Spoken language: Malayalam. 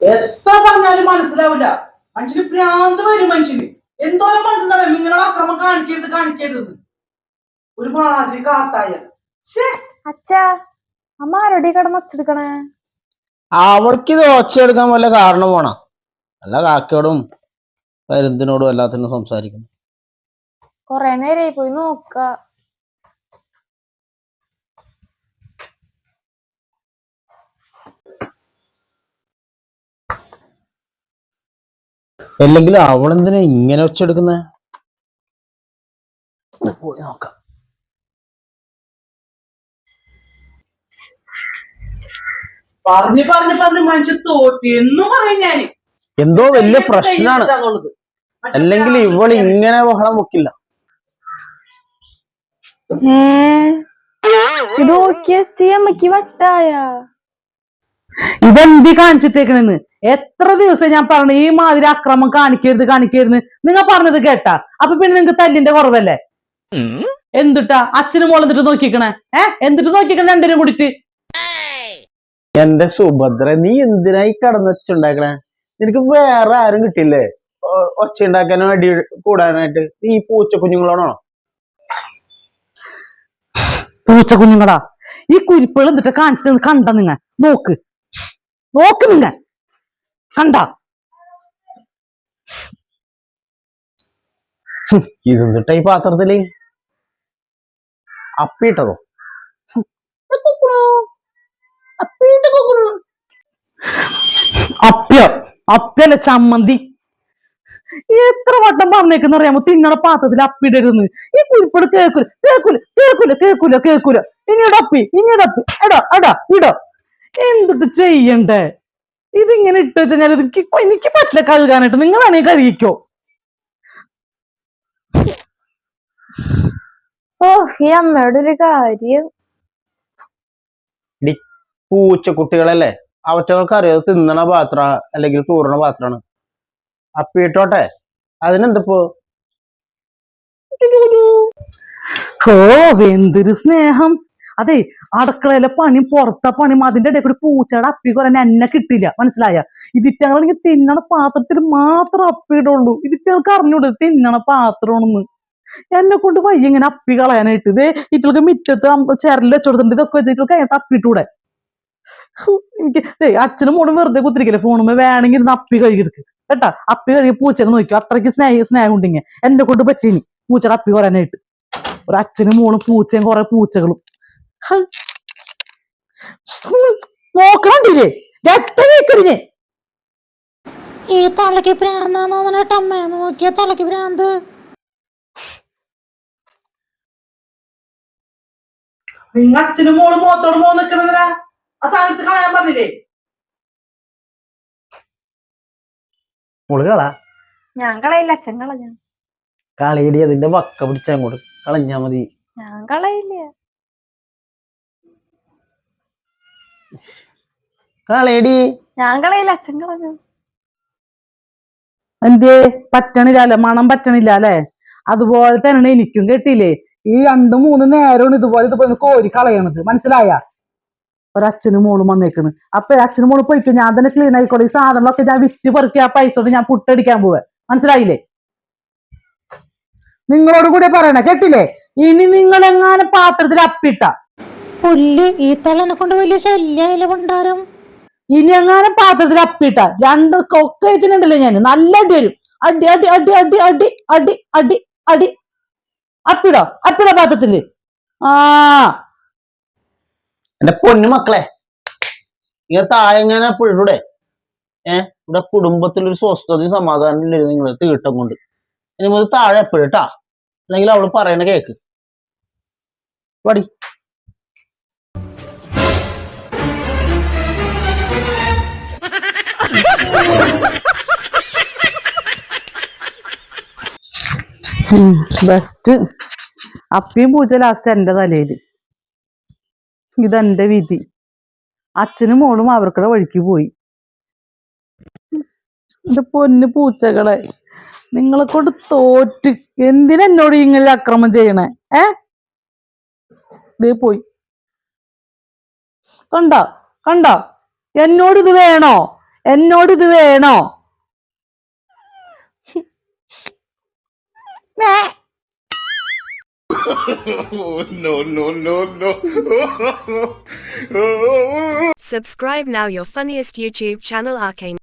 എത്ര പറഞ്ഞാലും മനസ്സിലാവില്ല. മനുഷ്യന് ഭ്രാന്ത് വരും മനുഷ്യന്. എന്തോരം പണ്ടെന്നറിയാം ഇങ്ങനെയുള്ള അക്രമം കാണിക്കരുത് കാണിക്കരുത് ഒരു മാതിരി കാട്ടായ. ശ്ശേ, അച്ഛാ അമ്മ റെഡി കടന്ന് ഒച്ചെടുക്കണേ? അവർക്ക് ഇത് ഒച്ചയെടുക്കാൻ വല്ല കാരണം വേണം? അല്ല കാക്കയോടും പരുന്തിനോടും എല്ലാത്തിനും സംസാരിക്കുന്നു. കൊറേ നേരമായി പോയി നോക്ക. അല്ലെങ്കിൽ അവളെന്തിനാ ഇങ്ങനെ വെച്ചെടുക്കുന്നേ പോയി നോക്കാം. പറഞ്ഞു പറഞ്ഞു പറഞ്ഞു മനുഷ്യ തോറ്റി എന്ന് പറയും ഞാൻ എന്തോ വലിയ പ്രശ്നമാണ്. അല്ലെങ്കിൽ ഇവൾ ഇങ്ങനെ ബഹളം വെക്കില്ല. ഇത് നോക്കിയ ചെയ്യാൻ വട്ടായ. ഇതെന്തി കാണിച്ചിട്ടേക്കണെന്ന്? എത്ര ദിവസം ഞാൻ പറഞ്ഞു ഈ മാതിരി അക്രമം കാണിക്കരുത് കാണിക്കരുത് നിങ്ങൾ പറഞ്ഞത് കേട്ടാ. അപ്പൊ പിന്നെ നിങ്ങക്ക് തല്ലിന്റെ കുറവല്ലേ? എന്തിട്ടാ? അച്ഛനും മോൾ എന്നിട്ട് നോക്കിക്കണേ? ഏ? എന്നിട്ട് നോക്കിക്കണേ രണ്ടിനും കൂടിട്ട് എന്റെ സുഭദ്ര നീ എന്തിനായി കടന്നുണ്ടാക്കണേ നിനക്ക് വേറെ ആരും കിട്ടില്ലേ ഒച്ച ഉണ്ടാക്കാനും അടി കൂടാനായിട്ട്? നീ ഈ പൂച്ച കുഞ്ഞുങ്ങളാണോ? പൂച്ച കുഞ്ഞുങ്ങളാ. ഈ കുരിപ്പുകൾ എന്നിട്ട് കാണിച്ചു കണ്ട നിങ്ങ നോക്ക്. നോക്ക് നിങ്ങ കണ്ട. ഇതെന്നിട്ട ഈ പാത്രത്തിൽ അപ്പിട്ടതോ അപ്പ്യ അപ്പ്യല്ല ചമ്മന്തി. എത്ര വട്ടം പറഞ്ഞേക്കെന്ന് അറിയാമോ? തിന്നണ പാത്രത്തിൽ അപ്പിടരുന്ന്. ഈ കുരിപ്പട് കേക്കൂല കേക്കൂല കേക്കൂല കേക്കൂല കേക്കൂല ഇനിയുടെ അപ്പി ഇനിയുടെ അപ്പി. എടാ എടാ ഇടോ. എന്തിട്ട് ചെയ്യണ്ടേ? ഇതിങ്ങനെ ഇട്ട് വെച്ചാൽ എനിക്ക് എനിക്ക് പറ്റില്ല കഴുകാനായിട്ട്. നിങ്ങൾ വേണമെങ്കിൽ കഴുകിക്കോ. ഓ ഈ അമ്മയുടെ ഒരു കാര്യം. പൂച്ചക്കുട്ടികളല്ലേ? അവറ്റകൾക്ക് അറിയാതെ തിന്നണ പാത്ര അല്ലെങ്കിൽ തൂറണ പാത്രാണ്. അപ്പിട്ടോട്ടെ അതിനെന്തപ്പോ? ഓ എന്തൊരു സ്നേഹം. അതെ അടുക്കളയിലെ പണി പുറത്തെ പണിയും അതിന്റെ ഇടയിൽ കൂടി പൂച്ചയുടെ അപ്പി കുറേ എന്നെ കിട്ടില്ല മനസ്സിലായ? ഇതിറ്റങ്ങളാണെങ്കിൽ തിന്നണ പാത്രത്തിൽ മാത്രം അപ്പിയിടുള്ളൂ ഇതിറ്റങ്ങൾക്ക് അറിഞ്ഞൂടെ? തിന്നണ പാത്രമാണെന്ന്. എന്നെ കൊണ്ട് വയ്യ ഇങ്ങനെ അപ്പി കളയാനായിട്ട്. ഇതേ ഇറ്റൾക്ക് മിറ്റത്ത് ചിരൽ വെച്ചോടുത്തുണ്ട് ഇതൊക്കെ വെച്ചിട്ട് അതിനകത്ത് അപ്പിട്ടൂടെ എനിക്ക് അച്ഛനും മോളും വെറുതെ കുത്തിരിക്കില്ല ഫോണുമ്പോ വേണമെങ്കിൽ ഇരുന്ന് അപ്പി കഴുകിയെടുക്ക്. കേട്ടാ അപ്പി കഴുകി പൂച്ചനെ നോക്കും അത്രയ്ക്ക് സ്നേഹ സ്നേഹം ഉണ്ടെങ്കിൽ. എന്നെ കൊണ്ട് പറ്റീനി പൂച്ചയുടെ അപ്പി കുറയാനായിട്ട്. ഒരു അച്ഛനും മോളും പൂച്ചയും കുറെ പൂച്ചകളും. നോക്കണ്ടില്ലേ രക്തം ഈ തലക്ക് ഭ്രാന്താന്ന് തോന്നണേട്ട് അമ്മ. നോക്കിയ തലക്ക് ഭ്രാന്ത്. നിങ്ങൾ അച്ഛനും മോളും മോത്തോട് മോൻ നിക്കണതിനാ? ആ സ്ഥാനത്ത് കളയാൻ പറഞ്ഞില്ലേ? മോൾ കള. ഞാൻ കളയില്ല അച്ഛൻ കളഞ്ഞ. കളിയടി അതിന്റെ വക്ക പിടിച്ചങ്ങോട്ട് കളഞ്ഞാ മതി. ഞാൻ കളയില്ല. കളയടി. ഞാൻ കളയില്ല അച്ഛൻ കളഞ്ഞു. എന്തേ പറ്റണില്ല അല്ലെ? മണം പറ്റണില്ല അല്ലെ? അതുപോലെ തന്നെയാണ് എനിക്കും കേട്ടില്ലേ? ഈ രണ്ടു മൂന്ന് നേരമാണ് ഇതുപോലെ ഇതുപോലെ കോരി കളയണത്. മനസ്സിലായ? ഒരച്ഛനും മോളും വന്നേക്കണ്. അപ്പൊ അച്ഛനും മോളും പോയിക്കും? ഞാൻ തന്നെ ക്ലീൻ ആയിക്കോളെ. ഈ സാധനങ്ങളൊക്കെ ഞാൻ വിറ്റ് പെറുക്കി ആ പൈസ കൊണ്ട് ഞാൻ പുട്ടടിക്കാൻ പോവാ. മനസ്സിലായില്ലേ? നിങ്ങളോട് കൂടെ പറയണേ കേട്ടില്ലേ? ഇനി നിങ്ങൾ എങ്ങാനും പാത്രത്തിൽ അപ്പിട്ട. പുല്ല് ഈ തള്ളനെ കൊണ്ട് വലിയ ശല്യായില്ല കൊണ്ടാരം ഇനി എങ്ങാനും പാത്രത്തിൽ അപ്പിട്ട. രണ്ട് കൊക്കെ വെച്ചിട്ടുണ്ടല്ലോ ഞാൻ. നല്ല അടി വരും. അടി അടി അടി അടി അടി അടി അടി അടി. അപ്പിടോ അപ്പിടോ പാത്രത്തിൽ. ആ. എന്റെ പൊന്നു മക്കളെ ഇങ്ങനെ താഴെങ്ങനെ പിഴൂടെ. ഏ ഇവിടെ കുടുംബത്തിൽ ഒരു സ്വസ്ഥതയും സമാധാനം ഇല്ല നിങ്ങൾ തീട്ടം കൊണ്ട്. ഇനി മുതൽ താഴെ എപ്പോഴട്ടാ അല്ലെങ്കിൽ അവൾ പറയണ കേക്ക്. പടി ബെസ്റ്റ് അപ്പിയും പൂച്ച ലാസ്റ്റ് എന്റെ തലയിൽ ഇതെന്റെ വിധി. അച്ഛനും മോളും അവർക്കുടെ വഴിക്ക് പോയി. എന്റെ പൊന്ന് പൂച്ചകളെ നിങ്ങളെ കൊണ്ട് തോറ്റ്. എന്തിനോട് ഇങ്ങനെ അക്രമം ചെയ്യണേ? ഏ? ദേ പോയി. കണ്ട? കണ്ട? എന്നോട് ഇത് വേണോ? എന്നോട് ഇത് വേണോ no, no, no, no. Subscribe now your funniest YouTube channel Arcane.